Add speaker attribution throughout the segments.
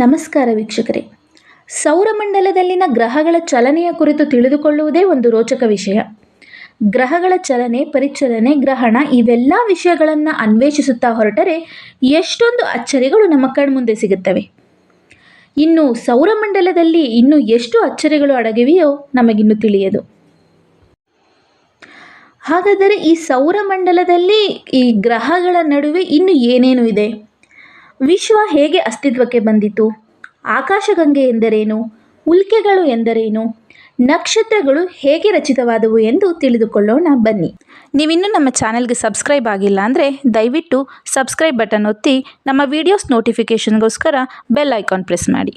Speaker 1: ನಮಸ್ಕಾರ ವೀಕ್ಷಕರೇ. ಸೌರಮಂಡಲದಲ್ಲಿನ ಗ್ರಹಗಳ ಚಲನೆಯ ಕುರಿತು ತಿಳಿದುಕೊಳ್ಳುವುದೇ ಒಂದು ರೋಚಕ ವಿಷಯ. ಗ್ರಹಗಳ ಚಲನೆ, ಪರಿಚಲನೆ, ಗ್ರಹಣ ಇವೆಲ್ಲ ವಿಷಯಗಳನ್ನು ಅನ್ವೇಷಿಸುತ್ತಾ ಹೊರಟರೆ ಎಷ್ಟೊಂದು ಅಚ್ಚರಿಗಳು ನಮ್ಮ ಕಣ್ಮುಂದೆ ಸಿಗುತ್ತವೆ. ಇನ್ನು ಸೌರಮಂಡಲದಲ್ಲಿ ಇನ್ನೂ ಎಷ್ಟು ಅಚ್ಚರಿಗಳು ಅಡಗಿವೆಯೋ ನಮಗಿನ್ನು ತಿಳಿಯದು. ಹಾಗಾದರೆ ಈ ಸೌರಮಂಡಲದಲ್ಲಿ ಈ ಗ್ರಹಗಳ ನಡುವೆ ಇನ್ನು ಏನೇನು ಇದೆ? ವಿಶ್ವ ಹೇಗೆ ಅಸ್ತಿತ್ವಕ್ಕೆ ಬಂದಿತು? ಆಕಾಶಗಂಗೆ ಎಂದರೇನು? ಉಲ್ಕೆಗಳು ಎಂದರೇನು? ನಕ್ಷತ್ರಗಳು ಹೇಗೆ ರಚಿತವಾದವು ಎಂದು ತಿಳಿದುಕೊಳ್ಳೋಣ, ಬನ್ನಿ. ನೀವಿನ್ನು ನಮ್ಮ ಚಾನೆಲ್ಗೆ ಸಬ್ಸ್ಕ್ರೈಬ್ ಆಗಿಲ್ಲ ಅಂದರೆ ದಯವಿಟ್ಟು ಸಬ್ಸ್ಕ್ರೈಬ್ ಬಟನ್ ಒತ್ತಿ, ನಮ್ಮ ವಿಡಿಯೋಸ್ ನೋಟಿಫಿಕೇಷನ್ಗೋಸ್ಕರ ಬೆಲ್ ಐಕಾನ್ ಪ್ರೆಸ್ ಮಾಡಿ.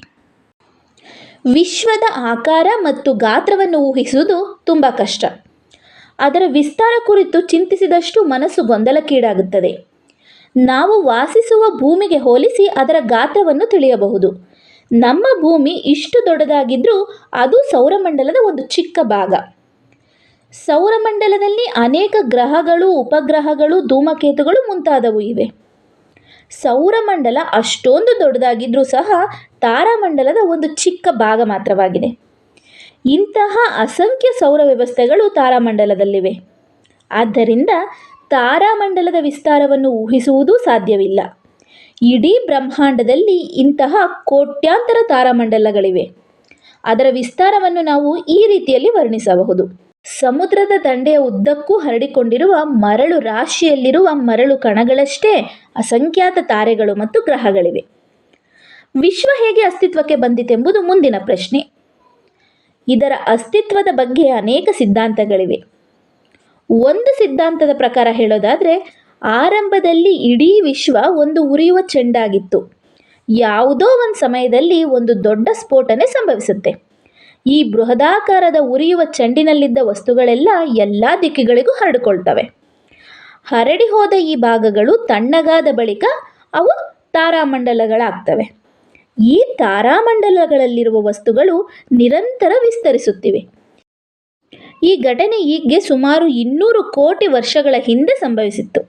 Speaker 1: ವಿಶ್ವದ ಆಕಾರ ಮತ್ತು ಗಾತ್ರವನ್ನು ಊಹಿಸುವುದು ತುಂಬ ಕಷ್ಟ. ಅದರ ವಿಸ್ತಾರ ಕುರಿತು ಚಿಂತಿಸಿದಷ್ಟು ಮನಸ್ಸು ಗೊಂದಲಕ್ಕೀಡಾಗುತ್ತದೆ. ನಾವು ವಾಸಿಸುವ ಭೂಮಿಗೆ ಹೋಲಿಸಿ ಅದರ ಗಾತ್ರವನ್ನು ತಿಳಿಯಬಹುದು. ನಮ್ಮ ಭೂಮಿ ಇಷ್ಟು ದೊಡ್ಡದಾಗಿದ್ದರೂ ಅದು ಸೌರಮಂಡಲದ ಒಂದು ಚಿಕ್ಕ ಭಾಗ. ಸೌರಮಂಡಲದಲ್ಲಿ ಅನೇಕ ಗ್ರಹಗಳು, ಉಪಗ್ರಹಗಳು, ಧೂಮಕೇತುಗಳು ಮುಂತಾದವು ಇವೆ. ಸೌರಮಂಡಲ ಅಷ್ಟೊಂದು ದೊಡ್ಡದಾಗಿದ್ದರೂ ಸಹ ತಾರಾಮಂಡಲದ ಒಂದು ಚಿಕ್ಕ ಭಾಗ ಮಾತ್ರವಾಗಿದೆ. ಇಂತಹ ಅಸಂಖ್ಯ ಸೌರ ವ್ಯವಸ್ಥೆಗಳು ತಾರಾಮಂಡಲದಲ್ಲಿವೆ. ಆದ್ದರಿಂದ ತಾರಾಮಂಡಲದ ವಿಸ್ತಾರವನ್ನು ಊಹಿಸುವುದೂ ಸಾಧ್ಯವಿಲ್ಲ. ಇಡೀ ಬ್ರಹ್ಮಾಂಡದಲ್ಲಿ ಇಂತಹ ಕೋಟ್ಯಾಂತರ ತಾರಾಮಂಡಲಗಳಿವೆ. ಅದರ ವಿಸ್ತಾರವನ್ನು ನಾವು ಈ ರೀತಿಯಲ್ಲಿ ವರ್ಣಿಸಬಹುದು. ಸಮುದ್ರದ ದಂಡೆಯ ಉದ್ದಕ್ಕೂ ಹರಡಿಕೊಂಡಿರುವ ಮರಳು ರಾಶಿಯಲ್ಲಿರುವ ಮರಳು ಕಣಗಳಷ್ಟೇ ಅಸಂಖ್ಯಾತ ತಾರೆಗಳು ಮತ್ತು ಗ್ರಹಗಳಿವೆ. ವಿಶ್ವ ಹೇಗೆ ಅಸ್ತಿತ್ವಕ್ಕೆ ಬಂದಿತೆಂಬುದು ಮುಂದಿನ ಪ್ರಶ್ನೆ. ಇದರ ಅಸ್ತಿತ್ವದ ಬಗ್ಗೆ ಅನೇಕ ಸಿದ್ಧಾಂತಗಳಿವೆ. ಒಂದು ಸಿದ್ಧಾಂತದ ಪ್ರಕಾರ ಹೇಳೋದಾದರೆ, ಆರಂಭದಲ್ಲಿ ಇಡೀ ವಿಶ್ವ ಒಂದು ಉರಿಯುವ ಚೆಂಡಾಗಿತ್ತು. ಯಾವುದೋ ಒಂದು ಸಮಯದಲ್ಲಿ ಒಂದು ದೊಡ್ಡ ಸ್ಫೋಟನೆ ಸಂಭವಿಸುತ್ತೆ. ಈ ಬೃಹದಾಕಾರದ ಉರಿಯುವ ಚೆಂಡಿನಲ್ಲಿದ್ದ ವಸ್ತುಗಳೆಲ್ಲ ಎಲ್ಲ ದಿಕ್ಕಿಗಳಿಗೂ ಹರಡಿಕೊಳ್ತವೆ. ಹರಡಿ ಹೋದ ಈ ಭಾಗಗಳು ತಣ್ಣಗಾದ ಬಳಿಕ ಅವು ತಾರಾಮಂಡಲಗಳಾಗ್ತವೆ. ಈ ತಾರಾಮಂಡಲಗಳಲ್ಲಿರುವ ವಸ್ತುಗಳು ನಿರಂತರ ವಿಸ್ತರಿಸುತ್ತಿವೆ. ಈ ಘಟನೆ ಹೀಗೆ ಸುಮಾರು ಇನ್ನೂರು ಕೋಟಿ ವರ್ಷಗಳ ಹಿಂದೆ ಸಂಭವಿಸಿತ್ತು.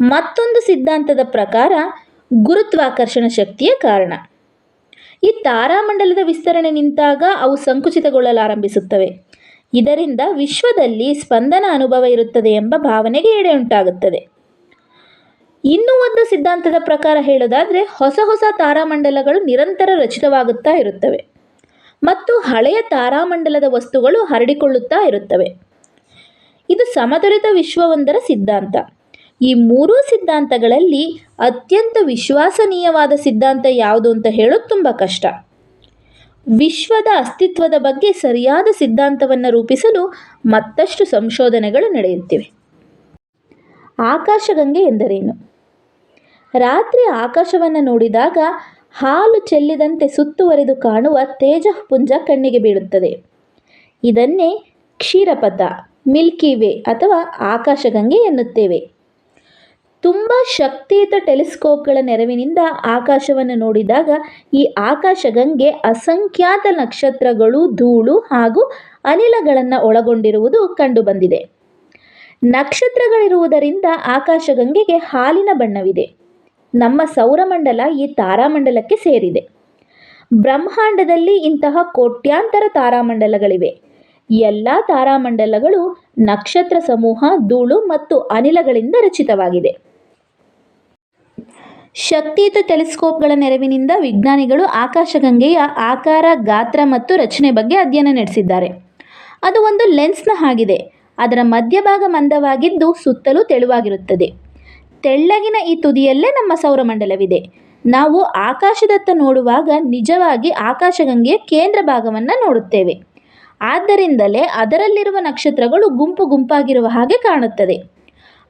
Speaker 1: ಮತ್ತೊಂದು ಸಿದ್ಧಾಂತದ ಪ್ರಕಾರ ಗುರುತ್ವಾಕರ್ಷಣ ಶಕ್ತಿಯ ಕಾರಣ. ಈ ತಾರಾಮಂಡಲದ ವಿಸ್ತರಣೆ ನಿಂತಾಗ ಅವು ಸಂಕುಚಿತಗೊಳ್ಳಲಾರಂಭಿಸುತ್ತವೆ. ಇದರಿಂದ ವಿಶ್ವದಲ್ಲಿ ಸ್ಪಂದನ ಅನುಭವ ಇರುತ್ತದೆ ಎಂಬ ಭಾವನೆಗೆ ಎಡೆ ಉಂಟಾಗುತ್ತದೆ ಇನ್ನೂ ಒಂದು ಸಿದ್ಧಾಂತದ ಪ್ರಕಾರ ಹೇಳೋದಾದರೆ ಹೊಸ ಹೊಸ ತಾರಾಮಂಡಲಗಳು ನಿರಂತರ ರಚಿತವಾಗುತ್ತಾ ಇರುತ್ತವೆ. ಮತ್ತು ಹಳೆಯ ತಾರಾಮಂಡಲದ ವಸ್ತುಗಳು ಹರಡಿಕೊಳ್ಳುತ್ತಾ ಇರುತ್ತವೆ. ಇದು ಸಮತೋಲಿತ ವಿಶ್ವವೊಂದರ ಸಿದ್ಧಾಂತ. ಈ ಮೂರೂ ಸಿದ್ಧಾಂತಗಳಲ್ಲಿ ಅತ್ಯಂತ ವಿಶ್ವಾಸನೀಯವಾದ ಸಿದ್ಧಾಂತ ಯಾವುದು ಅಂತ ಹೇಳೋದು ತುಂಬ ಕಷ್ಟ. ವಿಶ್ವದ ಅಸ್ತಿತ್ವದ ಬಗ್ಗೆ ಸರಿಯಾದ ಸಿದ್ಧಾಂತವನ್ನು ರೂಪಿಸಲು ಮತ್ತಷ್ಟು ಸಂಶೋಧನೆಗಳು ನಡೆಯುತ್ತಿವೆ. ಆಕಾಶಗಂಗೆ ಎಂದರೇನು? ರಾತ್ರಿ ಆಕಾಶವನ್ನು ನೋಡಿದಾಗ ಹಾಲು ಚೆಲ್ಲಿದಂತೆ ಸುತ್ತುವರಿದು ಕಾಣುವ ತೇಜಃಪುಂಜ ಕಣ್ಣಿಗೆ ಬೀಳುತ್ತದೆ. ಇದನ್ನೇ ಕ್ಷೀರಪಥ ಮಿಲ್ಕಿ ವೇ ಅಥವಾ ಆಕಾಶಗಂಗೆ ಎನ್ನುತ್ತೇವೆ. ತುಂಬ ಶಕ್ತಿಯುತ ಟೆಲಿಸ್ಕೋಪ್ಗಳ ನೆರವಿನಿಂದ ಆಕಾಶವನ್ನು ನೋಡಿದಾಗ ಈ ಆಕಾಶಗಂಗೆ ಅಸಂಖ್ಯಾತ ನಕ್ಷತ್ರಗಳು, ಧೂಳು ಹಾಗೂ ಅನಿಲಗಳನ್ನು ಒಳಗೊಂಡಿರುವುದು ಕಂಡುಬಂದಿದೆ. ನಕ್ಷತ್ರಗಳಿರುವುದರಿಂದ ಆಕಾಶಗಂಗೆಗೆ ಹಾಲಿನ ಬಣ್ಣವಿದೆ. ನಮ್ಮ ಸೌರಮಂಡಲ ಈ ತಾರಾಮಂಡಲಕ್ಕೆ ಸೇರಿದೆ. ಬ್ರಹ್ಮಾಂಡದಲ್ಲಿ ಇಂತಹ ಕೋಟ್ಯಾಂತರ ತಾರಾಮಂಡಲಗಳಿವೆ. ಎಲ್ಲ ತಾರಾಮಂಡಲಗಳು ನಕ್ಷತ್ರ ಸಮೂಹ, ಧೂಳು ಮತ್ತು ಅನಿಲಗಳಿಂದ ರಚಿತವಾಗಿದೆ. ಶಕ್ತಿಯುತ ಟೆಲಿಸ್ಕೋಪ್ಗಳ ನೆರವಿನಿಂದ ವಿಜ್ಞಾನಿಗಳು ಆಕಾಶಗಂಗೆಯ ಆಕಾರ, ಗಾತ್ರ ಮತ್ತು ರಚನೆ ಬಗ್ಗೆ ಅಧ್ಯಯನ ನಡೆಸಿದ್ದಾರೆ. ಅದು ಒಂದು ಲೆನ್ಸ್ನ ಹಾಗಿದೆ. ಅದರ ಮಧ್ಯಭಾಗ ಮಂದವಾಗಿದ್ದು ಸುತ್ತಲೂ ತೆಳುವಾಗಿರುತ್ತದೆ. ತೆಳ್ಳಗಿನ ಈ ತುದಿಯಲ್ಲೇ ನಮ್ಮ ಸೌರಮಂಡಲವಿದೆ. ನಾವು ಆಕಾಶದತ್ತ ನೋಡುವಾಗ ನಿಜವಾಗಿ ಆಕಾಶಗಂಗೆಯ ಕೇಂದ್ರ ಭಾಗವನ್ನು ನೋಡುತ್ತೇವೆ. ಆದ್ದರಿಂದಲೇ ಅದರಲ್ಲಿರುವ ನಕ್ಷತ್ರಗಳು ಗುಂಪು ಗುಂಪಾಗಿರುವ ಹಾಗೆ ಕಾಣುತ್ತದೆ.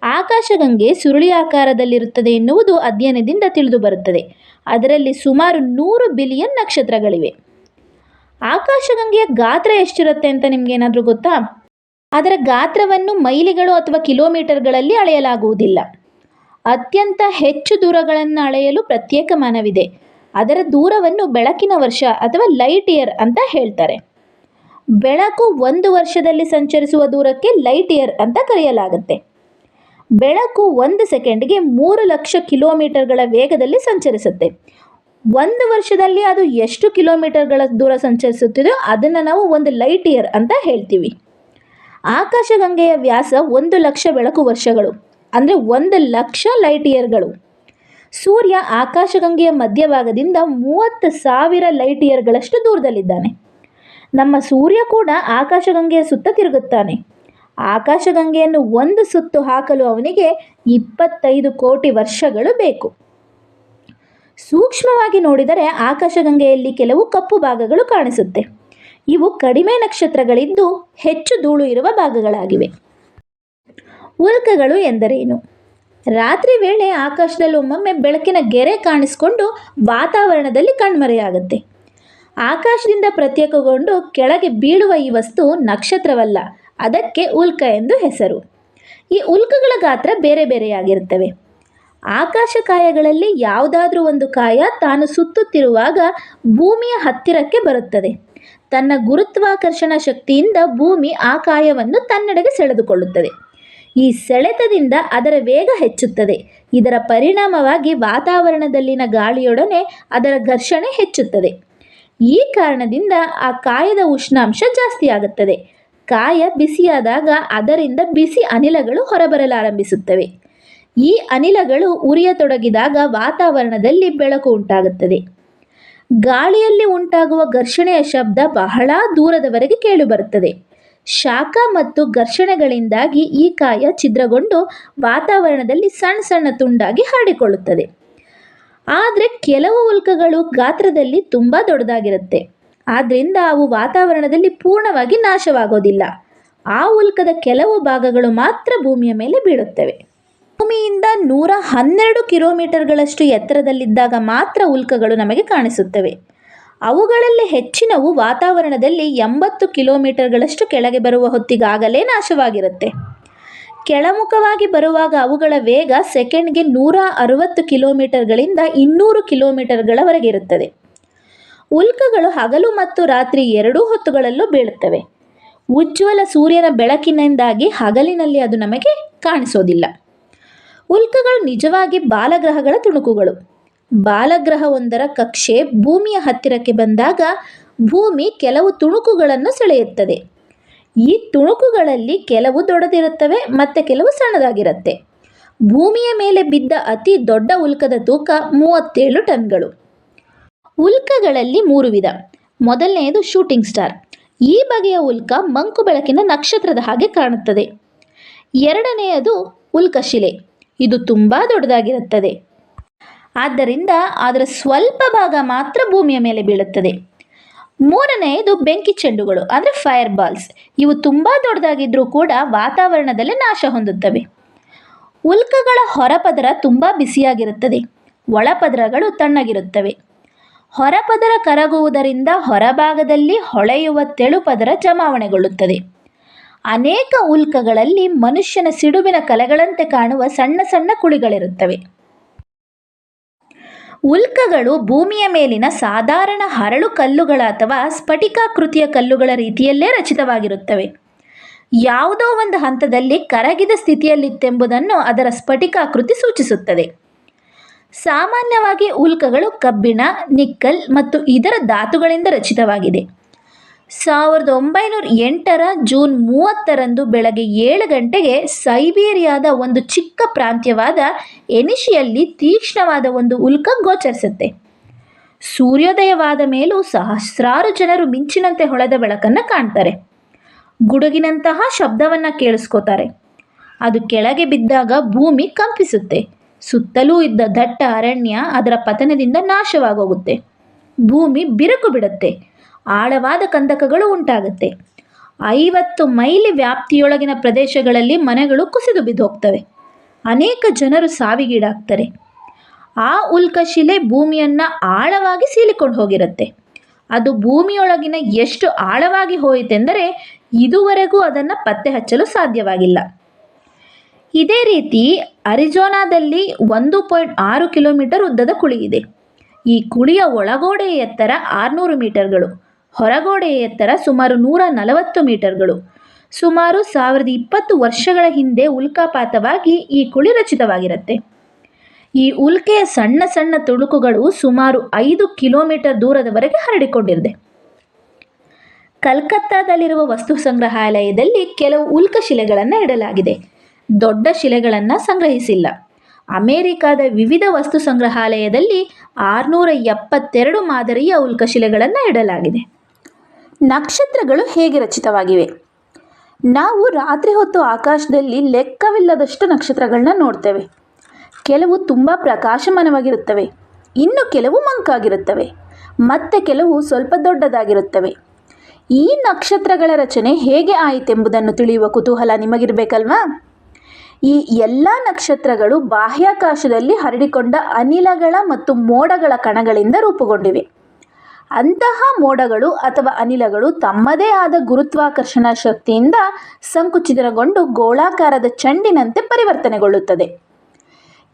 Speaker 1: ಆಕಾಶಗಂಗೆ ಸುರುಳಿ ಆಕಾರದಲ್ಲಿರುತ್ತದೆ ಎನ್ನುವುದು ಅಧ್ಯಯನದಿಂದ ತಿಳಿದು ಬರುತ್ತದೆ. ಅದರಲ್ಲಿ ಸುಮಾರು ನೂರು ಬಿಲಿಯನ್ ನಕ್ಷತ್ರಗಳಿವೆ. ಆಕಾಶಗಂಗೆಯ ಗಾತ್ರ ಎಷ್ಟಿರುತ್ತೆ ಅಂತ ನಿಮಗೇನಾದರೂ ಗೊತ್ತಾ? ಅದರ ಗಾತ್ರವನ್ನು ಮೈಲಿಗಳು ಅಥವಾ ಕಿಲೋಮೀಟರ್ಗಳಲ್ಲಿ ಅಳೆಯಲಾಗುವುದಿಲ್ಲ. ಅತ್ಯಂತ ಹೆಚ್ಚು ದೂರಗಳನ್ನು ಅಳೆಯಲು ಪ್ರತ್ಯೇಕ ಮಾನವಿದೆ. ಅದರ ದೂರವನ್ನು ಬೆಳಕಿನ ವರ್ಷ ಅಥವಾ ಲೈಟ್ ಇಯರ್ ಅಂತ ಹೇಳ್ತಾರೆ. ಬೆಳಕು ಒಂದು ವರ್ಷದಲ್ಲಿ ಸಂಚರಿಸುವ ದೂರಕ್ಕೆ ಲೈಟ್ ಇಯರ್ ಅಂತ ಕರೆಯಲಾಗುತ್ತೆ. ಬೆಳಕು ಒಂದು ಸೆಕೆಂಡ್ಗೆ ಮೂರು ಲಕ್ಷ ಕಿಲೋಮೀಟರ್ಗಳ ವೇಗದಲ್ಲಿ ಸಂಚರಿಸುತ್ತೆ. ಒಂದು ವರ್ಷದಲ್ಲಿ ಅದು ಎಷ್ಟು ಕಿಲೋಮೀಟರ್ಗಳ ದೂರ ಸಂಚರಿಸುತ್ತಿದೆಯೋ ಅದನ್ನು ನಾವು ಒಂದು ಲೈಟ್ ಇಯರ್ ಅಂತ ಹೇಳ್ತೀವಿ. ಆಕಾಶಗಂಗೆಯ ವ್ಯಾಸ ಒಂದು ಲಕ್ಷ ಬೆಳಕು ವರ್ಷಗಳು. ಅಂದರೆ ಒಂದು ಲಕ್ಷ ಲೈಟ್ ಇಯರ್ಗಳು ಸೂರ್ಯ ಆಕಾಶಗಂಗೆಯ ಮಧ್ಯಭಾಗದಿಂದ ಮೂವತ್ತು ಸಾವಿರ ಲೈಟ್ ಇಯರ್ಗಳಷ್ಟು ದೂರದಲ್ಲಿದ್ದಾನೆ. ನಮ್ಮ ಸೂರ್ಯ ಕೂಡ ಆಕಾಶಗಂಗೆಯ ಸುತ್ತ ತಿರುಗುತ್ತಾನೆ. ಆಕಾಶಗಂಗೆಯನ್ನು ಒಂದು ಸುತ್ತು ಹಾಕಲು ಅವನಿಗೆ ಇಪ್ಪತ್ತೈದು ಕೋಟಿ ವರ್ಷಗಳು ಬೇಕು. ಸೂಕ್ಷ್ಮವಾಗಿ ನೋಡಿದರೆ ಆಕಾಶಗಂಗೆಯಲ್ಲಿ ಕೆಲವು ಕಪ್ಪು ಭಾಗಗಳು ಕಾಣಿಸುತ್ತೆ. ಇವು ಕಡಿಮೆ ನಕ್ಷತ್ರಗಳಿದ್ದು ಹೆಚ್ಚು ಧೂಳು ಇರುವ ಭಾಗಗಳಾಗಿವೆ. ಉಲ್ಕಗಳು ಎಂದರೇನು? ರಾತ್ರಿ ವೇಳೆ ಆಕಾಶದಲ್ಲಿ ಒಮ್ಮೊಮ್ಮೆ ಬೆಳಕಿನ ಗೆರೆ ಕಾಣಿಸಿಕೊಂಡು ವಾತಾವರಣದಲ್ಲಿ ಕಣ್ಮರೆಯಾಗುತ್ತೆ. ಆಕಾಶದಿಂದ ಪ್ರತ್ಯೇಕಗೊಂಡು ಕೆಳಗೆ ಬೀಳುವ ಈ ವಸ್ತು ನಕ್ಷತ್ರವಲ್ಲ, ಅದಕ್ಕೆ ಉಲ್ಕ ಎಂದು ಹೆಸರು. ಈ ಉಲ್ಕಗಳ ಗಾತ್ರ ಬೇರೆ ಬೇರೆಯಾಗಿರುತ್ತವೆ. ಆಕಾಶಕಾಯಗಳಲ್ಲಿ ಯಾವುದಾದ್ರೂ ಒಂದು ಕಾಯ ತಾನು ಸುತ್ತುತ್ತಿರುವಾಗ ಭೂಮಿಯ ಹತ್ತಿರಕ್ಕೆ ಬರುತ್ತದೆ. ತನ್ನ ಗುರುತ್ವಾಕರ್ಷಣ ಶಕ್ತಿಯಿಂದ ಭೂಮಿ ಆ ಕಾಯವನ್ನು ತನ್ನೆಡೆಗೆ ಸೆಳೆದುಕೊಳ್ಳುತ್ತದೆ. ಈ ಸೆಳೆತದಿಂದ ಅದರ ವೇಗ ಹೆಚ್ಚುತ್ತದೆ. ಇದರ ಪರಿಣಾಮವಾಗಿ ವಾತಾವರಣದಲ್ಲಿನ ಗಾಳಿಯೊಡನೆ ಅದರ ಘರ್ಷಣೆ ಹೆಚ್ಚುತ್ತದೆ. ಈ ಕಾರಣದಿಂದ ಆ ಕಾಯದ ಉಷ್ಣಾಂಶ ಜಾಸ್ತಿಯಾಗುತ್ತದೆ ಕಾಯ ಬಿಸಿಯಾದಾಗ ಅದರಿಂದ ಬಿಸಿ ಅನಿಲಗಳು ಹೊರಬರಲಾರಂಭಿಸುತ್ತವೆ. ಈ ಅನಿಲಗಳು ಉರಿಯತೊಡಗಿದಾಗ ವಾತಾವರಣದಲ್ಲಿ ಬೆಳಕು ಉಂಟಾಗುತ್ತದೆ. ಗಾಳಿಯಲ್ಲಿ ಉಂಟಾಗುವ ಘರ್ಷಣೆಯ ಶಬ್ದ ಬಹಳ ದೂರದವರೆಗೆ ಕೇಳಿಬರುತ್ತದೆ. ಶಾಖ ಮತ್ತು ಘರ್ಷಣೆಗಳಿಂದಾಗಿ ಈ ಕಾಯ ಛಿದ್ರಗೊಂಡು ವಾತಾವರಣದಲ್ಲಿ ಸಣ್ಣ ಸಣ್ಣ ತುಂಡಾಗಿ ಹರಡಿಕೊಳ್ಳುತ್ತದೆ ಆದರೆ ಕೆಲವು ಉಲ್ಕಗಳು ಗಾತ್ರದಲ್ಲಿ ತುಂಬ ದೊಡ್ಡದಾಗಿರುತ್ತೆ. ಆದ್ದರಿಂದ ಅವು ವಾತಾವರಣದಲ್ಲಿ ಪೂರ್ಣವಾಗಿ ನಾಶವಾಗೋದಿಲ್ಲ. ಆ ಉಲ್ಕದ ಕೆಲವು ಭಾಗಗಳು ಮಾತ್ರ ಭೂಮಿಯ ಮೇಲೆ ಬೀಳುತ್ತವೆ. ಭೂಮಿಯಿಂದ ನೂರ ಹನ್ನೆರಡು ಕಿಲೋಮೀಟರ್ಗಳಷ್ಟು ಎತ್ತರದಲ್ಲಿದ್ದಾಗ ಮಾತ್ರ ಉಲ್ಕಗಳು ನಮಗೆ ಕಾಣಿಸುತ್ತವೆ. ಅವುಗಳಲ್ಲಿ ಹೆಚ್ಚಿನವು ವಾತಾವರಣದಲ್ಲಿ ಎಂಬತ್ತು ಕಿಲೋಮೀಟರ್ಗಳಷ್ಟು ಕೆಳಗೆ ಬರುವ ಹೊತ್ತಿಗಾಗಲೇ ನಾಶವಾಗಿರುತ್ತೆ. ಕೆಳಮುಖವಾಗಿ ಬರುವಾಗ ಅವುಗಳ ವೇಗ ಸೆಕೆಂಡ್ಗೆ ನೂರ ಅರವತ್ತು ಕಿಲೋಮೀಟರ್ಗಳಿಂದ ಇನ್ನೂರು ಕಿಲೋಮೀಟರ್ಗಳವರೆಗೆ ಇರುತ್ತದೆ. ಉಲ್ಕಗಳು ಹಗಲು ಮತ್ತು ರಾತ್ರಿ ಎರಡೂ ಹೊತ್ತುಗಳಲ್ಲೂ ಬೀಳುತ್ತವೆ. ಉಜ್ವಲ ಸೂರ್ಯನ ಬೆಳಕಿನಿಂದಾಗಿ ಹಗಲಿನಲ್ಲಿ ಅದು ನಮಗೆ ಕಾಣಿಸೋದಿಲ್ಲ. ಉಲ್ಕಗಳು ನಿಜವಾಗಿ ಬಾಲಗ್ರಹಗಳ ತುಣುಕುಗಳು. ಬಾಲಗ್ರಹವೊಂದರ ಕಕ್ಷೆ ಭೂಮಿಯ ಹತ್ತಿರಕ್ಕೆ ಬಂದಾಗ ಭೂಮಿ ಕೆಲವು ತುಣುಕುಗಳನ್ನು ಸೆಳೆಯುತ್ತದೆ. ಈ ತುಣುಕುಗಳಲ್ಲಿ ಕೆಲವು ದೊಡ್ಡದಿರುತ್ತವೆ ಮತ್ತು ಕೆಲವು ಸಣ್ಣದಾಗಿರುತ್ತೆ. ಭೂಮಿಯ ಮೇಲೆ ಬಿದ್ದ ಅತಿ ದೊಡ್ಡ ಉಲ್ಕದ ತೂಕ ಮೂವತ್ತೇಳು ಟನ್ಗಳು. ಉಲ್ಕಗಳಲ್ಲಿ ಮೂರು ವಿಧ. ಮೊದಲನೆಯದು ಶೂಟಿಂಗ್ ಸ್ಟಾರ್. ಈ ಬಗೆಯ ಉಲ್ಕ ಮಂಕು ಬೆಳಕಿನ ನಕ್ಷತ್ರದ ಹಾಗೆ ಕಾಣುತ್ತದೆ. ಎರಡನೆಯದು ಉಲ್ಕಶಿಲೆ. ಇದು ತುಂಬ ದೊಡ್ಡದಾಗಿರುತ್ತದೆ. ಆದ್ದರಿಂದ ಅದರ ಸ್ವಲ್ಪ ಭಾಗ ಮಾತ್ರ ಭೂಮಿಯ ಮೇಲೆ ಬೀಳುತ್ತದೆ. ಮೂರನೆಯದು ಬೆಂಕಿ ಚೆಂಡುಗಳು, ಅಂದರೆ ಫೈರ್ ಬಾಲ್ಸ್. ಇವು ತುಂಬ ದೊಡ್ಡದಾಗಿದ್ದರೂ ಕೂಡ ವಾತಾವರಣದಲ್ಲಿ ನಾಶ ಹೊಂದುತ್ತವೆ. ಉಲ್ಕಗಳ ಹೊರಪದರ ತುಂಬ ಬಿಸಿಯಾಗಿರುತ್ತದೆ. ಒಳಪದರಗಳು ತಣ್ಣಗಿರುತ್ತವೆ. ಹೊರಪದರ ಕರಗುವುದರಿಂದ ಹೊರಭಾಗದಲ್ಲಿ ಹೊಳೆಯುವ ತೆಳುಪದರ ಜಮಾವಣೆಗೊಳ್ಳುತ್ತದೆ. ಅನೇಕ ಉಲ್ಕಗಳಲ್ಲಿ ಮನುಷ್ಯನ ಸಿಡುಬಿನ ಕಲೆಗಳಂತೆ ಕಾಣುವ ಸಣ್ಣ ಸಣ್ಣ ಕುಳಿಗಳಿರುತ್ತವೆ. ಉಲ್ಕಗಳು ಭೂಮಿಯ ಮೇಲಿನ ಸಾಧಾರಣ ಹರಳು ಕಲ್ಲುಗಳ ಅಥವಾ ಸ್ಫಟಿಕಾಕೃತಿಯ ಕಲ್ಲುಗಳ ರೀತಿಯಲ್ಲೇ ರಚಿತವಾಗಿರುತ್ತವೆ. ಯಾವುದೋ ಒಂದು ಹಂತದಲ್ಲಿ ಕರಗಿದ ಸ್ಥಿತಿಯಲ್ಲಿತ್ತೆಂಬುದನ್ನು ಅದರ ಸ್ಫಟಿಕಾಕೃತಿ ಸೂಚಿಸುತ್ತದೆ. ಸಾಮಾನ್ಯವಾಗಿ ಉಲ್ಕಗಳು ಕಬ್ಬಿಣ, ನಿಕ್ಕಲ್ ಮತ್ತು ಇತರ ಧಾತುಗಳಿಂದ ರಚಿತವಾಗಿದೆ. ಸಾವಿರದ ಒಂಬೈನೂರ ಎಂಟರ ಜೂನ್ ಮೂವತ್ತರಂದು ಬೆಳಗ್ಗೆ ಏಳು ಗಂಟೆಗೆ ಸೈಬೀರಿಯಾದ ಒಂದು ಚಿಕ್ಕ ಪ್ರಾಂತ್ಯವಾದ ಎನಿಶಿಯಲ್ಲಿ ತೀಕ್ಷ್ಣವಾದ ಒಂದು ಉಲ್ಕ ಗೋಚರಿಸುತ್ತೆ. ಸೂರ್ಯೋದಯವಾದ ಮೇಲೂ ಸಹಸ್ರಾರು ಜನರು ಮಿಂಚಿನಂತೆ ಹೊಳೆದ ಬೆಳಕನ್ನು ಕಾಣ್ತಾರೆ. ಗುಡುಗಿನಂತಹ ಶಬ್ದವನ್ನು ಕೇಳಿಸ್ಕೋತಾರೆ. ಅದು ಕೆಳಗೆ ಬಿದ್ದಾಗ ಭೂಮಿ ಕಂಪಿಸುತ್ತೆ. ಸುತ್ತಲೂ ಇದ್ದ ದಟ್ಟ ಅರಣ್ಯ ಅದರ ಪತನದಿಂದ ನಾಶವಾಗೋಗುತ್ತೆ. ಭೂಮಿ ಬಿರುಕು ಬಿಡುತ್ತೆ. ಆಳವಾದ ಕಂದಕಗಳು ಉಂಟಾಗುತ್ತೆ. ಐವತ್ತು ಮೈಲಿ ವ್ಯಾಪ್ತಿಯೊಳಗಿನ ಪ್ರದೇಶಗಳಲ್ಲಿ ಮನೆಗಳು ಕುಸಿದು ಬಿದ್ದೋಗ್ತವೆ. ಅನೇಕ ಜನರು ಸಾವಿಗೀಡಾಗ್ತಾರೆ. ಆ ಉಲ್ಕಶಿಲೆ ಭೂಮಿಯನ್ನು ಆಳವಾಗಿ ಸೀಲಿಕೊಂಡು ಹೋಗಿರುತ್ತೆ. ಅದು ಭೂಮಿಯೊಳಗಿನ ಎಷ್ಟು ಆಳವಾಗಿ ಹೋಯಿತೆಂದರೆ ಇದುವರೆಗೂ ಅದನ್ನು ಪತ್ತೆ ಹಚ್ಚಲು ಸಾಧ್ಯವಾಗಿಲ್ಲ. ಇದೇ ರೀತಿ ಅರಿಜೋನಾದಲ್ಲಿ ಒಂದು ಪಾಯಿಂಟ್ ಆರು ಕಿಲೋಮೀಟರ್ ಉದ್ದದ ಕುಳಿ ಇದೆ ಈ ಕುಳಿಯ ಒಳಗೋಡೆಯ ಎತ್ತರ ಆರುನೂರು ಮೀಟರ್ಗಳು. ಹೊರಗೋಡೆಯ ಎತ್ತರ ಸುಮಾರು ನೂರ ನಲವತ್ತು ಮೀಟರ್ಗಳು. ಸುಮಾರು ಸಾವಿರದ ಇಪ್ಪತ್ತು ವರ್ಷಗಳ ಹಿಂದೆ ಉಲ್ಕಾಪಾತವಾಗಿ ಈ ಕುಳಿ ರಚಿತವಾಗಿರುತ್ತೆ. ಈ ಉಲ್ಕೆಯ ಸಣ್ಣ ಸಣ್ಣ ತುಣುಕುಗಳು ಸುಮಾರು ಐದು ಕಿಲೋಮೀಟರ್ ದೂರದವರೆಗೆ ಹರಡಿಕೊಂಡಿದೆ ಕಲ್ಕತ್ತಾದಲ್ಲಿರುವ ವಸ್ತು ಸಂಗ್ರಹಾಲಯದಲ್ಲಿ ಕೆಲವು ಉಲ್ಕ ಶಿಲೆಗಳನ್ನು ಇಡಲಾಗಿದೆ. ದೊಡ್ಡ ಶಿಲೆಗಳನ್ನು ಸಂಗ್ರಹಿಸಿಲ್ಲ. ಅಮೆರಿಕಾದ ವಿವಿಧ ವಸ್ತು ಸಂಗ್ರಹಾಲಯದಲ್ಲಿ ಆರುನೂರ ಎಪ್ಪತ್ತೆರಡು ಮಾದರಿಯ ಉಲ್ಕಶಿಲೆಗಳನ್ನು ಇಡಲಾಗಿದೆ. ನಕ್ಷತ್ರಗಳು ಹೇಗೆ ರಚಿತವಾಗಿವೆ? ನಾವು ರಾತ್ರಿ ಹೊತ್ತು ಆಕಾಶದಲ್ಲಿ ಲೆಕ್ಕವಿಲ್ಲದಷ್ಟು ನಕ್ಷತ್ರಗಳನ್ನ ನೋಡ್ತೇವೆ. ಕೆಲವು ತುಂಬ ಪ್ರಕಾಶಮಾನವಾಗಿರುತ್ತವೆ. ಇನ್ನು ಕೆಲವು ಮಂಕಾಗಿರುತ್ತವೆ. ಮತ್ತೆ ಕೆಲವು ಸ್ವಲ್ಪ ದೊಡ್ಡದಾಗಿರುತ್ತವೆ. ಈ ನಕ್ಷತ್ರಗಳ ರಚನೆ ಹೇಗೆ ಆಯಿತೆಂಬುದನ್ನು ತಿಳಿಯುವ ಕುತೂಹಲ ನಿಮಗಿರಬೇಕಲ್ವಾ? ಈ ಎಲ್ಲ ನಕ್ಷತ್ರಗಳು ಬಾಹ್ಯಾಕಾಶದಲ್ಲಿ ಹರಡಿಕೊಂಡ ಅನಿಲಗಳ ಮತ್ತು ಮೋಡಗಳ ಕಣಗಳಿಂದ ರೂಪುಗೊಂಡಿವೆ. ಅಂತಹ ಮೋಡಗಳು ಅಥವಾ ಅನಿಲಗಳು ತಮ್ಮದೇ ಆದ ಗುರುತ್ವಾಕರ್ಷಣ ಶಕ್ತಿಯಿಂದ ಸಂಕುಚಿತಗೊಂಡು ಗೋಳಾಕಾರದ ಚೆಂಡಿನಂತೆ ಪರಿವರ್ತನೆಗೊಳ್ಳುತ್ತದೆ.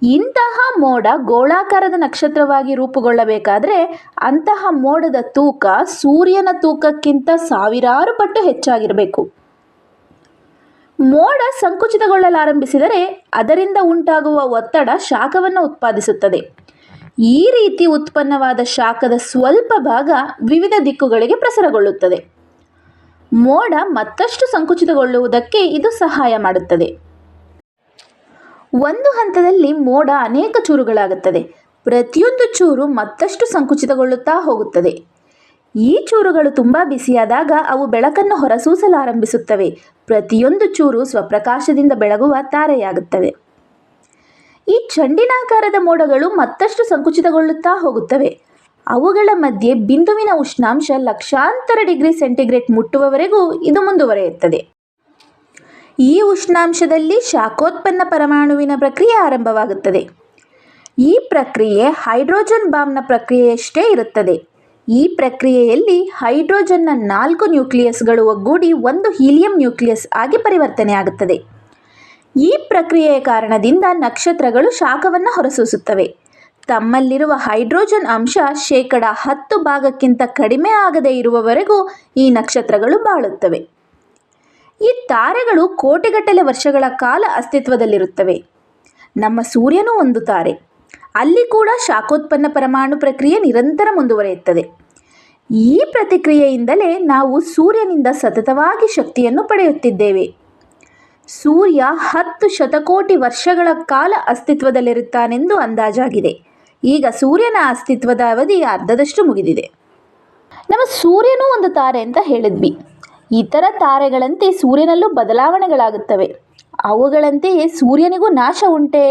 Speaker 1: ಇಂತಹ ಮೋಡ ಗೋಳಾಕಾರದ ನಕ್ಷತ್ರವಾಗಿ ರೂಪುಗೊಳ್ಳಬೇಕಾದರೆ ಅಂತಹ ಮೋಡದ ತೂಕ ಸೂರ್ಯನ ತೂಕಕ್ಕಿಂತ ಸಾವಿರಾರು ಪಟ್ಟು ಹೆಚ್ಚಾಗಿರಬೇಕು. ಮೋಡ ಸಂಕುಚಿತಗೊಳ್ಳಲಾರಂಭಿಸಿದರೆ ಅದರಿಂದ ಉಂಟಾಗುವ ಒತ್ತಡ ಶಾಖವನ್ನು ಉತ್ಪಾದಿಸುತ್ತದೆ. ಈ ರೀತಿ ಉತ್ಪನ್ನವಾದ ಶಾಖದ ಸ್ವಲ್ಪ ಭಾಗ ವಿವಿಧ ದಿಕ್ಕುಗಳಿಗೆ ಪ್ರಸರಗೊಳ್ಳುತ್ತದೆ. ಮೋಡ ಮತ್ತಷ್ಟು ಸಂಕುಚಿತಗೊಳ್ಳುವುದಕ್ಕೆ ಇದು ಸಹಾಯ ಮಾಡುತ್ತದೆ. ಒಂದು ಹಂತದಲ್ಲಿ ಮೋಡ ಅನೇಕ ಚೂರುಗಳಾಗುತ್ತದೆ. ಪ್ರತಿಯೊಂದು ಚೂರು ಮತ್ತಷ್ಟು ಸಂಕುಚಿತಗೊಳ್ಳುತ್ತಾ ಹೋಗುತ್ತದೆ. ಈ ಚೂರುಗಳು ತುಂಬ ಬಿಸಿಯಾದಾಗ ಅವು ಬೆಳಕನ್ನು ಹೊರಸೂಸಲಾರಂಭಿಸುತ್ತವೆ. ಪ್ರತಿಯೊಂದು ಚೂರು ಸ್ವಪ್ರಕಾಶದಿಂದ ಬೆಳಗುವ ತಾರೆಯಾಗುತ್ತವೆ. ಈ ಚಂಡಿನಾಕಾರದ ಮೋಡಗಳು ಮತ್ತಷ್ಟು ಸಂಕುಚಿತಗೊಳ್ಳುತ್ತಾ ಹೋಗುತ್ತವೆ. ಅವುಗಳ ಮಧ್ಯೆ ಬಿಂದುವಿನ ಉಷ್ಣಾಂಶ ಲಕ್ಷಾಂತರ ಡಿಗ್ರಿ ಸೆಂಟಿಗ್ರೇಡ್ ಮುಟ್ಟುವವರೆಗೂ ಇದು ಮುಂದುವರೆಯುತ್ತದೆ. ಈ ಉಷ್ಣಾಂಶದಲ್ಲಿ ಶಾಖೋತ್ಪನ್ನ ಪರಮಾಣುವಿನ ಪ್ರಕ್ರಿಯೆ ಆರಂಭವಾಗುತ್ತದೆ. ಈ ಪ್ರಕ್ರಿಯೆ ಹೈಡ್ರೋಜನ್ ಬಾಂಬ್ನ ಪ್ರಕ್ರಿಯೆಯಷ್ಟೇ ಇರುತ್ತದೆ. ಈ ಪ್ರಕ್ರಿಯೆಯಲ್ಲಿ ಹೈಡ್ರೋಜನ್ನ ನಾಲ್ಕು ನ್ಯೂಕ್ಲಿಯಸ್ಗಳು ಒಗ್ಗೂಡಿ ಒಂದು ಹೀಲಿಯಂ ನ್ಯೂಕ್ಲಿಯಸ್ ಆಗಿ ಪರಿವರ್ತನೆಯಾಗುತ್ತದೆ. ಈ ಪ್ರಕ್ರಿಯೆಯ ಕಾರಣದಿಂದ ನಕ್ಷತ್ರಗಳು ಶಾಖವನ್ನು ಹೊರಸೂಸುತ್ತವೆ. ತಮ್ಮಲ್ಲಿರುವ ಹೈಡ್ರೋಜನ್ ಅಂಶ ಶೇಕಡ ಹತ್ತು ಭಾಗಕ್ಕಿಂತ ಕಡಿಮೆ ಆಗದೇ ಇರುವವರೆಗೂ ಈ ನಕ್ಷತ್ರಗಳು ಬಾಳುತ್ತವೆ. ಈ ತಾರೆಗಳು ಕೋಟಿಗಟ್ಟಲೆ ವರ್ಷಗಳ ಕಾಲ ಅಸ್ತಿತ್ವದಲ್ಲಿರುತ್ತವೆ. ನಮ್ಮ ಸೂರ್ಯನೂ ಒಂದು ತಾರೆ. ಅಲ್ಲಿ ಕೂಡ ಶಾಖೋತ್ಪನ್ನ ಪರಮಾಣು ಪ್ರಕ್ರಿಯೆ ನಿರಂತರ ಮುಂದುವರಿಯುತ್ತದೆ. ಈ ಪ್ರತಿಕ್ರಿಯೆಯಿಂದಲೇ ನಾವು ಸೂರ್ಯನಿಂದ ಸತತವಾಗಿ ಶಕ್ತಿಯನ್ನು ಪಡೆಯುತ್ತಿದ್ದೇವೆ. ಸೂರ್ಯ ಹತ್ತು ಶತಕೋಟಿ ವರ್ಷಗಳ ಕಾಲ ಅಸ್ತಿತ್ವದಲ್ಲಿರುತ್ತಾನೆಂದು ಅಂದಾಜಾಗಿದೆ. ಈಗ ಸೂರ್ಯನ ಅಸ್ತಿತ್ವದ ಅವಧಿ ಅರ್ಧದಷ್ಟು ಮುಗಿದಿದೆ. ನಮ್ಮ ಸೂರ್ಯನೂ ಒಂದು ತಾರೆ ಅಂತ ಹೇಳಿದ್ವಿ. ಇತರ ತಾರೆಗಳಂತೆ ಸೂರ್ಯನಲ್ಲೂ ಬದಲಾವಣೆಗಳಾಗುತ್ತವೆ. ಅವುಗಳಂತೆಯೇ ಸೂರ್ಯನಿಗೂ ನಾಶ ಉಂಟೆ?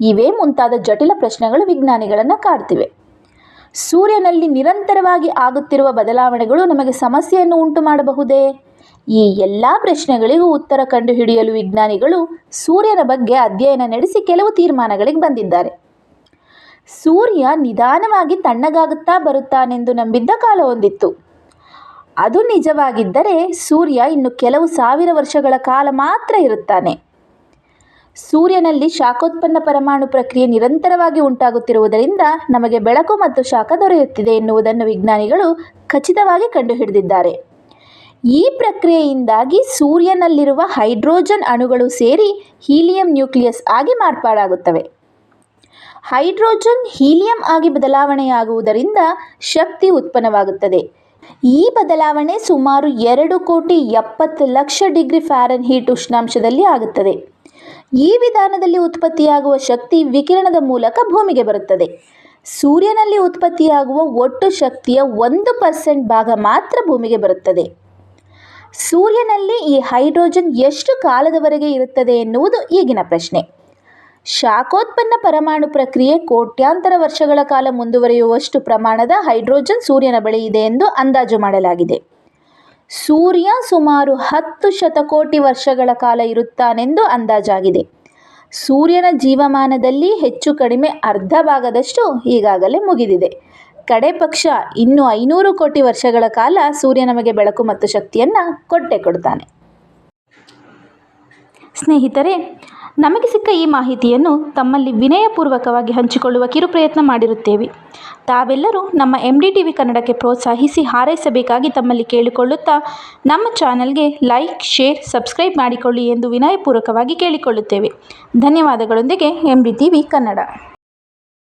Speaker 1: ಇವೇ ಮುಂತಾದ ಜಟಿಲ ಪ್ರಶ್ನೆಗಳು ವಿಜ್ಞಾನಿಗಳನ್ನು ಕಾಡ್ತಿವೆ. ಸೂರ್ಯನಲ್ಲಿ ನಿರಂತರವಾಗಿ ಆಗುತ್ತಿರುವ ಬದಲಾವಣೆಗಳು ನಮಗೆ ಸಮಸ್ಯೆಯನ್ನು ಉಂಟು ಮಾಡಬಹುದೇ ಈ ಎಲ್ಲ ಪ್ರಶ್ನೆಗಳಿಗೂ ಉತ್ತರ ಕಂಡುಹಿಡಿಯಲು ವಿಜ್ಞಾನಿಗಳು ಸೂರ್ಯನ ಬಗ್ಗೆ ಅಧ್ಯಯನ ನಡೆಸಿ ಕೆಲವು ತೀರ್ಮಾನಗಳಿಗೆ ಬಂದಿದ್ದಾರೆ. ಸೂರ್ಯ ನಿಧಾನವಾಗಿ ತಣ್ಣಗಾಗುತ್ತಾ ಬರುತ್ತಾನೆಂದು ನಂಬಿದ್ದ ಕಾಲವೊಂದಿತ್ತು ಅದು ನಿಜವಾಗಿದ್ದರೆ ಸೂರ್ಯ ಇನ್ನು ಕೆಲವು ಸಾವಿರ ವರ್ಷಗಳ ಕಾಲ ಮಾತ್ರ ಇರುತ್ತಾನೆ. ಸೂರ್ಯನಲ್ಲಿ ಶಾಖೋತ್ಪನ್ನ ಪರಮಾಣು ಪ್ರಕ್ರಿಯೆ ನಿರಂತರವಾಗಿ ಉಂಟಾಗುತ್ತಿರುವುದರಿಂದ ನಮಗೆ ಬೆಳಕು ಮತ್ತು ಶಾಖ ದೊರೆಯುತ್ತಿದೆ ಎನ್ನುವುದನ್ನು ವಿಜ್ಞಾನಿಗಳು ಖಚಿತವಾಗಿ ಕಂಡುಹಿಡಿದಿದ್ದಾರೆ. ಈ ಪ್ರಕ್ರಿಯೆಯಿಂದಾಗಿ ಸೂರ್ಯನಲ್ಲಿರುವ ಹೈಡ್ರೋಜನ್ ಅಣುಗಳು ಸೇರಿ ಹೀಲಿಯಂ ನ್ಯೂಕ್ಲಿಯಸ್ ಆಗಿ ಮಾರ್ಪಾಡಾಗುತ್ತವೆ. ಹೈಡ್ರೋಜನ್ ಹೀಲಿಯಂ ಆಗಿ ಬದಲಾವಣೆಯಾಗುವುದರಿಂದ ಶಕ್ತಿ ಉತ್ಪನ್ನವಾಗುತ್ತದೆ. ಈ ಬದಲಾವಣೆ ಸುಮಾರು ಎರಡು ಕೋಟಿ ಎಪ್ಪತ್ತು ಲಕ್ಷ ಡಿಗ್ರಿ ಫ್ಯಾರನ್ ಹೀಟ್ ಉಷ್ಣಾಂಶದಲ್ಲಿ ಆಗುತ್ತದೆ. ಈ ವಿಧಾನದಲ್ಲಿ ಉತ್ಪತ್ತಿಯಾಗುವ ಶಕ್ತಿ ವಿಕಿರಣದ ಮೂಲಕ ಭೂಮಿಗೆ ಬರುತ್ತದೆ. ಸೂರ್ಯನಲ್ಲಿ ಉತ್ಪತ್ತಿಯಾಗುವ ಒಟ್ಟು ಶಕ್ತಿಯ ಒಂದು ಪರ್ಸೆಂಟ್ ಭಾಗ ಮಾತ್ರ ಭೂಮಿಗೆ ಬರುತ್ತದೆ. ಸೂರ್ಯನಲ್ಲಿ ಈ ಹೈಡ್ರೋಜನ್ ಎಷ್ಟು ಕಾಲದವರೆಗೆ ಇರುತ್ತದೆ ಎನ್ನುವುದು ಈಗಿನ ಪ್ರಶ್ನೆ. ಶಾಖೋತ್ಪನ್ನ ಪರಮಾಣು ಪ್ರಕ್ರಿಯೆ ಕೋಟ್ಯಾಂತರ ವರ್ಷಗಳ ಕಾಲ ಮುಂದುವರಿಯುವಷ್ಟು ಪ್ರಮಾಣದ ಹೈಡ್ರೋಜನ್ ಸೂರ್ಯನ ಬಳಿ ಇದೆ ಎಂದು ಅಂದಾಜು ಮಾಡಲಾಗಿದೆ. ಸೂರ್ಯ ಸುಮಾರು ಹತ್ತು ಶತಕೋಟಿ ವರ್ಷಗಳ ಕಾಲ ಇರುತ್ತಾನೆಂದು ಅಂದಾಜಾಗಿದೆ. ಸೂರ್ಯನ ಜೀವಮಾನದಲ್ಲಿ ಹೆಚ್ಚು ಕಡಿಮೆ ಅರ್ಧ ಭಾಗದಷ್ಟು ಈಗಾಗಲೇ ಮುಗಿದಿದೆ. ಕಡೆ ಪಕ್ಷ ಇನ್ನು ಐನೂರು ಕೋಟಿ ವರ್ಷಗಳ ಕಾಲ ಸೂರ್ಯ ನಮಗೆ ಬೆಳಕು ಮತ್ತು ಶಕ್ತಿಯನ್ನು ಕೊಟ್ಟೆ ಕೊಡ್ತಾನೆ. ಸ್ನೇಹಿತರೆ, ನಮಗೆ ಸಿಕ್ಕ ಈ ಮಾಹಿತಿಯನ್ನು ತಮ್ಮಲ್ಲಿ ವಿನಯಪೂರ್ವಕವಾಗಿ ಹಂಚಿಕೊಳ್ಳುವ ಕಿರು ಪ್ರಯತ್ನ ಮಾಡಿರುತ್ತೇವೆ. ತಾವೆಲ್ಲರೂ ನಮ್ಮ ಎಂ ಡಿ ಟಿ ವಿ ಕನ್ನಡಕ್ಕೆ ಪ್ರೋತ್ಸಾಹಿಸಿ ಹಾರೈಸಬೇಕಾಗಿ ತಮ್ಮಲ್ಲಿ ಕೇಳಿಕೊಳ್ಳುತ್ತಾ ನಮ್ಮ ಚಾನಲ್ಗೆ ಲೈಕ್, ಶೇರ್, ಸಬ್ಸ್ಕ್ರೈಬ್ ಮಾಡಿಕೊಳ್ಳಿ ಎಂದು ವಿನಯಪೂರ್ವಕವಾಗಿ ಕೇಳಿಕೊಳ್ಳುತ್ತೇವೆ. ಧನ್ಯವಾದಗಳೊಂದಿಗೆ M D T V Kannada.